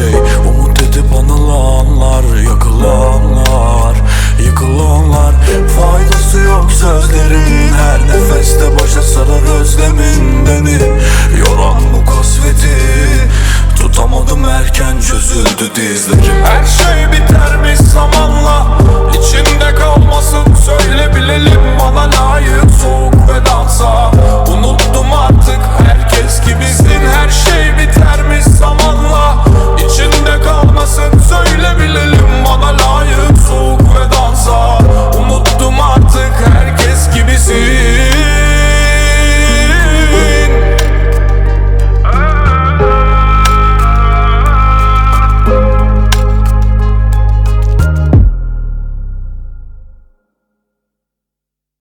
şey. Umut edip anılanlar Yakılanlar Yıkılanlar. Faydası yok sözlerin Her nefeste başa sarar özlemin beni. Yoran bu kasveti Tutamadım erken çözüldü dizlerim. Her şey